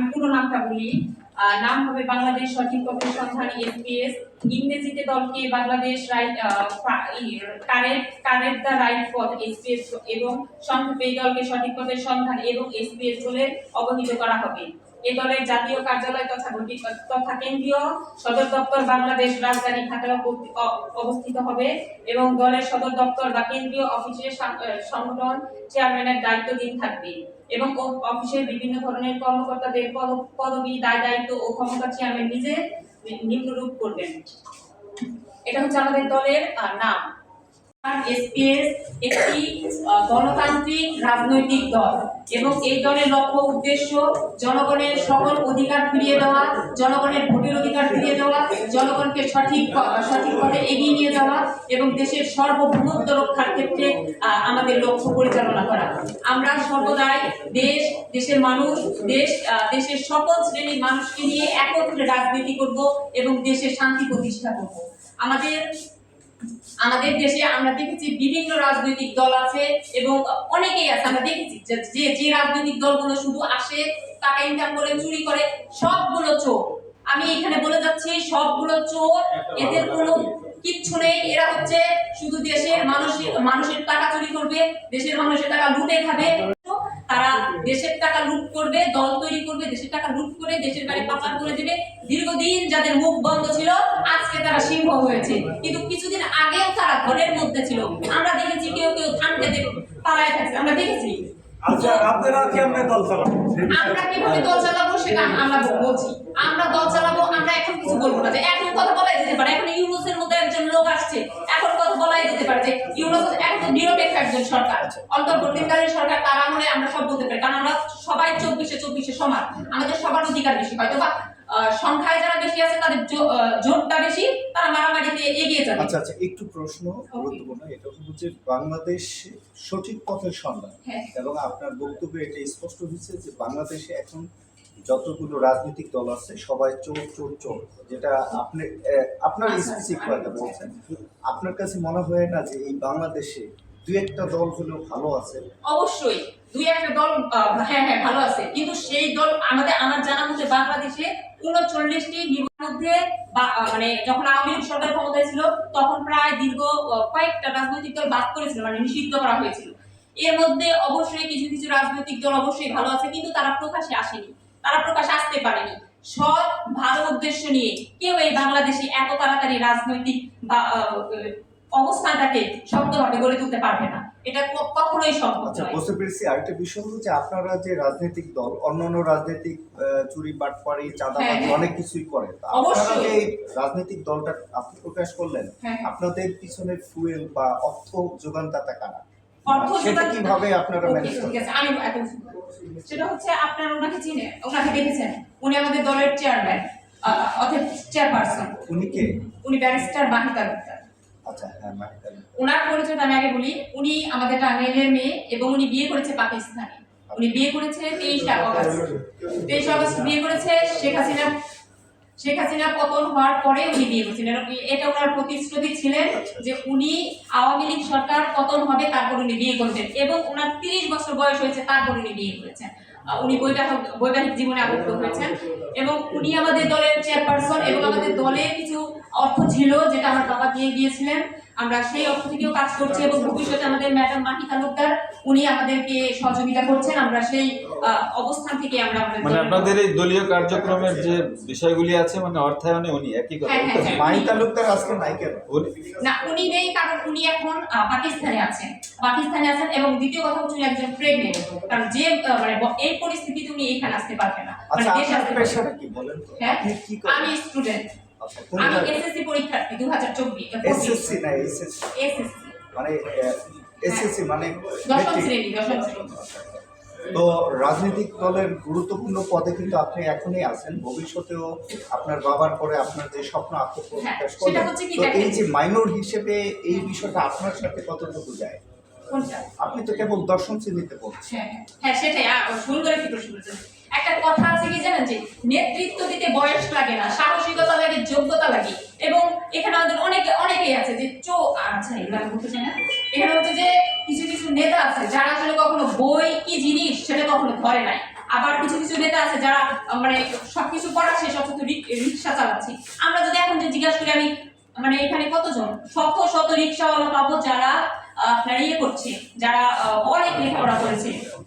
আমি পুরো নামটা বলি। নাম হবে বাংলাদেশ সঠিক পথের সন্ধান এসপিএস ইংরেজিতে দলকে Bangladesh right correct the right পথ এসপিএস এবং সংক্ষেপে এই দলকে সঠিক পথের সন্ধান এবং এসপিএস বলে অবহিত করা হবে। এ দলের জাতীয় কার্যালয় তথা তথা কেন্দ্রীয় সদর দপ্তর বাংলাদেশ রাজধানী ঢাকায় অবস্থিত হবে এবং দলের সদর দপ্তর বা কেন্দ্রীয় অফিসের সংগঠন চেয়ারম্যানের দায়িত্বধীন থাকবে। এবং অফিসের বিভিন্ন ধরনের কর্মকর্তাদের পদ- পদবি, দায় দায়িত্ব ও ক্ষমতা চেয়ারম্যান নিজে নিম্নরূপ করবেন। এটা হচ্ছে আমাদের দলের নাম। একটি গণতান্ত্রিক রাজনৈতিক দল এবং এই দলের লক্ষ্য উদ্দেশ্য জনগণের সকল অধিকার ফিরিয়ে দেওয়া, জনগণের ভোটের অধিকার ফিরিয়ে দেওয়া জনগণকে সঠিক সঠিক পথে এগিয়ে নিয়ে যাওয়া এবং দেশের সার্বভৌমত্ব রক্ষার ক্ষেত্রে আমাদের লক্ষ্য পরিচালনা করা। আমরা সর্বদাই দেশ, দেশের মানুষ, দেশ দেশের সকল শ্রেণির মানুষকে নিয়ে একত্রে রাজনীতি করব এবং দেশে শান্তি প্রতিষ্ঠা করব। আমাদের আমাদের দেশে আমরা দেখেছি বিভিন্ন রাজনৈতিক দল আছে এবং অনেকেই আছে, আমরা দেখেছি যে- যে রাজনৈতিক দলগুলো শুধু আসে টাকা ইনকাম করে, চুরি করে, সবগুলো চোর। আমি এখানে বলে যাচ্ছি, সবগুলো চোর, এদের কোনো কিচ্ছু নেই। এরা হচ্ছে শুধু দেশের মানুষের মানুষের টাকা চুরি করবে, দেশের মানুষের টাকা লুটে খাবে। তারা দেশের টাকা লুট করবে, দল তৈরি করবে, দেশের টাকা লুট করে দেশের বাড়ি পাচার করে দেবে। দীর্ঘদিন যাদের মুখ বন্ধ ছিল, আজকে তারা সিংহ হয়েছে। কিন্তু কিছুদিন আগেও তারা ঘরের মধ্যে ছিল। আমরা দেখেছি কেউ কেউ খেতে পালায় থাকছে। আমরা দেখেছি। আচ্ছা আপনারা দল চালাবো? আমরা কীভাবে দল চালাবো সেটা আমরা বলছি। আমরা দল চালাবো, আমরা এখন কিছু বলব না যে এখন কথা বলাই যেতে পারে। এখন ইউনুসের মধ্যে একজন লোক আসছে, এখন কথা বলাই যেতে পারে যে ইউনুস এখন নিরপেক্ষ একজন সরকার। অন্তর্বর্তীকালীন সরকার, তার আমলে আমরা সব বলতে পারি। কারণ আমরা সবাই চব্বিশে চব্বিশে সমান। আমাদের সবার অধিকার বেশি। হয়তো বা সংখ্যায় যারা বেশি আছে তাদের বেশি তারা মারামারিতে এগিয়ে যাবে। আচ্ছা আচ্ছা একটু প্রশ্ন গুরুত্বপূর্ণ এটা হলো যে বাংলাদেশ সঠিক পথের সন্ধান হ্যাঁ। এবং আপনার বক্তব্যে এটা স্পষ্ট হয়েছে যে বাংলাদেশে এখন যতগুলো রাজনৈতিক দল আছে সবাই চোর চোর চোর যেটা আপনি আপনার আচ্ছা, স্পেসিফিক আচ্ছা, কথা বলছেন। আপনার কাছে মনে হয় না যে এই বাংলাদেশে দু একটা দল হলেও ভালো আছে। অবশ্যই দুই একটা দল হ্যাঁ হ্যাঁ ভালো আছে। কিন্তু সেই দল আমাদের, আমার জানা মতে বাংলাদেশে উনচল্লিশটি মধ্যে মানে যখন আওয়ামী লীগ সরকার ক্ষমতায় ছিল, তখন প্রায় দীর্ঘ কয়েকটা রাজনৈতিক দল বাদ করেছিল মানে নিষিদ্ধ করা হয়েছিল। এর মধ্যে অবশ্যই কিছু কিছু রাজনৈতিক দল অবশ্যই ভালো আছে, কিন্তু তারা প্রকাশে আসেনি। তারা প্রকাশে আসতে পারেনি। সৎ, ভালো উদ্দেশ্য নিয়ে কেউ এই বাংলাদেশে এত তাড়াতাড়ি রাজনৈতিক বা অবস্থানটাকে শক্তভাবে গড়ে তুলতে পারবে না। এটা কখনোই সম্ভব আচ্ছা নয়। বুঝতে পেরেছি আরেকটা বিষয় হলো যে আপনারা যে রাজনৈতিক দল অন্যান্য রাজনৈতিক চুরি বাটপাড়ি চাঁদাবাজি হ্যাঁ। অনেক কিছুই করে। তা আপনারা যে রাজনৈতিক দলটা আপনি প্রকাশ করলেন হ্যাঁ। আপনাদের পিছনে ফুয়েল বা অর্থ যোগানদাতা কারা? সেটা কীভাবে আপনারা ম্যানেজ আছে আমি সেটা হচ্ছে আপনার ওনাকে চিনে ওনাকে দেখেছেন? উনি আমাদের দলের চেয়ারম্যান অর্থাৎ চেয়ারপারসন উনি কে? উনি ব্যারিস্টার মাহি তালুকদার আচ্ছা হ্যাঁ। ওনার পরিচয়টা আমি আগে বলি। উনি আমাদের টাঙ্গাইলের মেয়ে এবং উনি বিয়ে করেছে পাকিস্তানে। উনি বিয়ে করেছে তেইশে আগস্ট। তেইশে আগস্ট বিয়ে করেছে। শেখ হাসিনা শেখ হাসিনা পতন হওয়ার পরে উনি বিয়ে করেছিলেন এটা ওনার প্রতিশ্রুতি ছিলেন যে উনি আওয়ামী লীগ সরকার পতন হবে তারপর উনি বিয়ে করবেন। এবং ওনার তিরিশ বছর বয়স হয়েছে তারপর উনি বিয়ে করেছেন। উনি বৈবাহিক বৈবাহিক জীবনে আবদ্ধ হয়েছেন। এবং উনি আমাদের দলের চেয়ারপারসন এবং আমাদের দলে কিছু অর্থ ছিল যেটা আমার বাবা দিয়ে গিয়েছিলেন। আমরা সেই অর্থ থেকেও কাজ করছি এবং ভবিষ্যতে আমাদের ম্যাডাম মাহি তালুকদার উনি আমাদেরকে সহযোগিতা করছেন। আমরা সেই অবস্থান থেকে আমরা মানে আপনাদের এই দলীয় কার্যক্রমের যে বিষয়গুলি আছে মানে অর্থায়নে উনি একই কথা হ্যাঁ, হ্যাঁ, হ্যাঁ। মাহিদ তালুকদার আজকে নাই কেন না উনি নেই কারণ উনি এখন পাকিস্তানে আছেন। পাকিস্তানে আছেন এবং দ্বিতীয় কথা হচ্ছে উনি একজন প্রেগনেন্ট। কারণ যে মানে এই পরিস্থিতিতে উনি এখানে আসতে পারবেন না। মানে আচ্ছা দেশে আসতে পারবেন না। কি বলেন হ্যাঁ? আমি স্টুডেন্ট আমি এসএসসি পরীক্ষার্থী দু হাজার চব্বিশ এসএসসি না এসএসসি এসএসসি মানে এসএসসি মানে দশম শ্রেণি দশম শ্রেণি। তো রাজনৈতিক দলের গুরুত্বপূর্ণ পদে কিন্তু আপনি এখনই আছেন। ভবিষ্যতেও আপনার বাবার পরে আপনার যে স্বপ্ন আত্মপ্রকাশ হ্যাঁ, তো এই যে মাইনর হিসেবে এই বিষয়টা আপনার সাথে কতটুকু যায়? আপনি তো কেবল দর্শন শ্রেণীতে পড়ছেন। হ্যাঁ হ্যাঁ সেটাই। সুন্দর একটি প্রশ্ন একটা কথা আছে কি জানেন যে নেতৃত্ব দিতে বয়স লাগে না সাহসিকতা যোগ্যতা লাগে। এবং এখানে আমাদের অনেকে অনেকেই আছে যে চো আচ্ছা এগুলো বলতে চাই না। এখানে হচ্ছে যে কিছু কিছু নেতা আছে যারা আসলে কখনো বই কি জিনিস সেটা কখনো ধরে নাই। আবার কিছু কিছু নেতা আছে যারা মানে সবকিছু করার শেষ, অথচ রিক- রিক্সা চালাচ্ছে। আমরা যদি এখন যে জিজ্ঞাসা করি, আমি মানে এখানে কতজন? শত শত রিক্সাওয়ালা পাবো যারা আপনার ইয়ে করছে, যারা অনেক লেখাপড়া করেছে।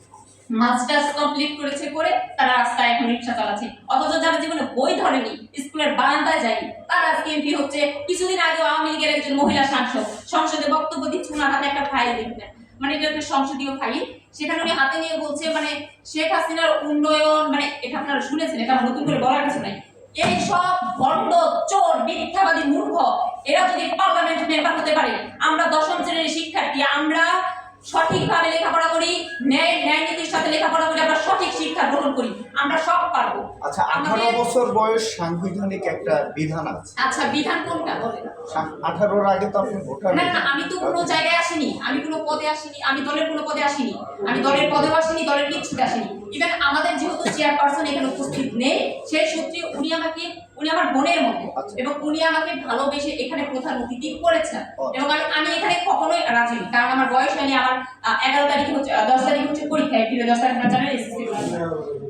মাস্টার্স কমপ্লিট করেছে করে তারা রাস্তায় এখন রিক্সা চালাচ্ছে। অথচ যারা জীবনে বই ধরেনি স্কুলের বারান্দায় তারা আজকে এমপি হচ্ছে। কিছুদিন আগে আওয়ামী লীগের একজন মহিলা সাংসদ, সংসদে বক্তব্য দিচ্ছে ওনার হাতে একটা ফাইল দেখবেন। মানে এটা একটা সংসদীয় ফাইল সেখানে উনি হাতে নিয়ে বলছে মানে শেখ হাসিনার উন্নয়ন মানে এটা আপনারা শুনেছেন, এটা নতুন করে বলার কিছু নাই। এই সব ভণ্ড চোর, মিথ্যাবাদী মূর্খ, এরা যদি পার্লামেন্ট মেম্বার হতে পারে, আমরা দশম শ্রেণির শিক্ষার্থী, আমরা সঠিকভাবে লেখাপড়া করি ন্যায় ন্যায় নীতির সাথে লেখাপড়া করি আমরা সঠিক শিক্ষা গ্রহণ করি আমরা সব পারব। আচ্ছা আঠারো বছর বয়স সাংবিধানিক একটা বিধান আছে। আচ্ছা বিধান কোনটা? বলেন। আঠারোর আগে তো আপনি ভোটার না না আমি তো কোনো জায়গায় আসিনি। আমি কোনো পদে আসিনি। আমি দলের কোনো পদে আসিনি। আমি দলের পদেও আসিনি দলের কিচ্ছুতে আসিনি। ইভেন আমাদের যেহেতু চেয়ারপারসন এখানে উপস্থিত নেই সেই সূত্রে উনি আমাকে উনি আমার বোনের মতো আচ্ছা। এবং উনি আমাকে ভালোবেসে এখানে প্রধান অতিথি করেছেন। এবং আমি আমি এখানে কখনোই রাজি নই কারণ আমার বয়স হয়নি আমার এগারো তারিখে হচ্ছে দশ তারিখে হচ্ছে পরীক্ষা এপ্রিলে দশ তারিখ জানেন এসএসসি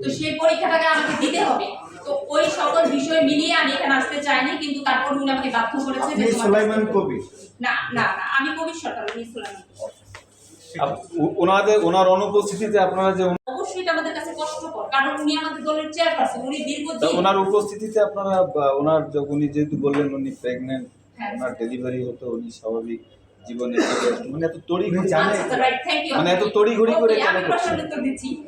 তো সেই পরীক্ষাটাকে আমাকে দিতে হবে। তো ওই সকল বিষয় মিলিয়ে আমি এখানে আসতে চাইনি কিন্তু তারপর উনি আমাকে বাধ্য করেছে যে সুলাইমান কবির? না না না আমি কবির সরকার উনি সুলাইমান। ওনাদের ওনার অনুপস্থিতিতে আপনারা যে এটা আমাদের কাছে কষ্টকর কারণ উনি আমাদের দলের চেয়ারপারসন উনি দীর্ঘদিন ওনার উপস্থিতিতে আপনারা ওনার উনি যেহেতু বললেন উনি হ্যাঁ। ওনার ডেলিভারি হতো উনি স্বাভাবিক জীবনে মানে এত তড়ি? আচ্ছা ইউ মানে এত তড়িঘড়ি করে কেন করছেন?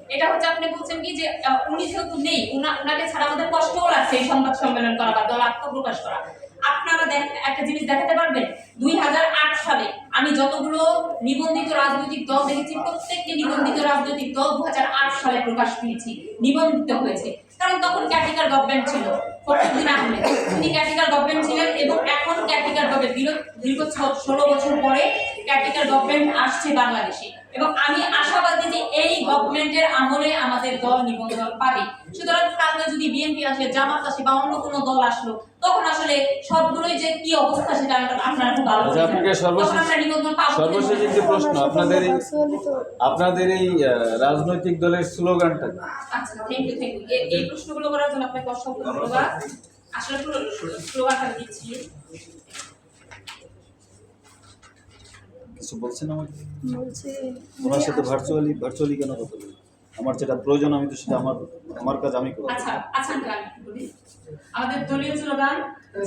এটা হচ্ছে আপনি বলছেন কি যে উনি যেহেতু নেই উনা- উনাকে ছাড়া আমাদের কষ্টও লাগছে এই সংবাদ সম্মেলন করা বা দল আত্মপ্রকাশ করা আপনারা একটা জিনিস দেখাতে পারবেন আমি যতগুলো নিবন্ধিত রাজনৈতিক দল দেখেছি, প্রত্যেকটি নিবন্ধিত রাজনৈতিক দল দু হাজার আট সালে প্রকাশ পেয়েছি, নিবন্ধিত হয়েছে। কারণ তখন ক্যাটিকার গভর্নমেন্ট ছিল ফখরুদ্দিন আহমেদ তিনি ক্যাটিকার গভর্নমেন্ট ছিলেন এবং এখন ক্যাটিকার গভর্নমেন্ট দীর্ঘ ষোলো বছর পরে ক্যাটিকার গভর্নমেন্ট আসছে বাংলাদেশে। এবং আমি আশাবাদী যে এই গভর্নমেন্টের আমলে আমাদের দল নিবন্ধন পাবে। সুতরাং কালকে যদি বিএনপি আসে জামাত আসে বা অন্য কোনো দল আসলো তখন আসলে সবগুলোই যে কি অবস্থা সেটা আপনারা খুব ভালো আচ্ছা, আপনাকে সর্বশেষ-? সর্বশেষ প্রশ্ন আপনাদের এই আপনাদের এই রাজনৈতিক দলের স্লোগানটা আচ্ছা থ্যাংক ইউ থ্যাংক ইউ এই প্রশ্নগুলো করার জন্য আপনাকে অসংখ্য ধন্যবাদ। আসলে পুরো স্লোগানটা দিচ্ছি। কিছু বলছেন আমাকে? বলছে ওনার সাথে ভার্চুয়ালি ভার্চুয়ালি কেন কথা বলি আমার যেটা প্রয়োজন আমি তো সেটা আমার আমার কাজ আমি করব। আচ্ছা আচ্ছা আমি বলি। আমাদের দলীয় স্লোগান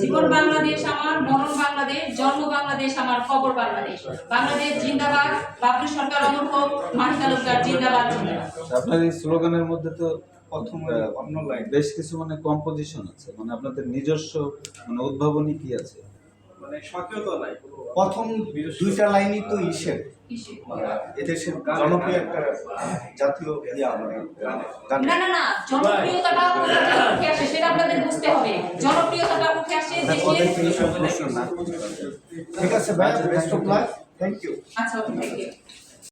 জীবন বাংলাদেশ আমার মরণ বাংলাদেশ জন্ম বাংলাদেশ আমার খবর বাংলাদেশ। বাংলাদেশ জিন্দাবাদ বাবলু সরকার অমর হোক মাহি তালুকদার জিন্দাবাদ জিন্দাবাদ আপনার এই স্লোগানের মধ্যে তো প্রথমে অন্য লাইন বেশ কিছু মানে কম্পোজিশন আছে। মানে আপনাদের নিজস্ব মানে উদ্ভাবনী কি আছে? প্রথম দুইটা লাইনই তো ইসের। এদেশের জনপ্রিয় একটা জাতীয় ইয়া মানে না না না জনপ্রিয়তাটা কোথা থেকে আসে সেটা আপনাদের বুঝতে হবে। জনপ্রিয়তাটা আসে দেশের ঠিক আছে ভাই best of luck thank you আচ্ছা থ্যাংক ইউ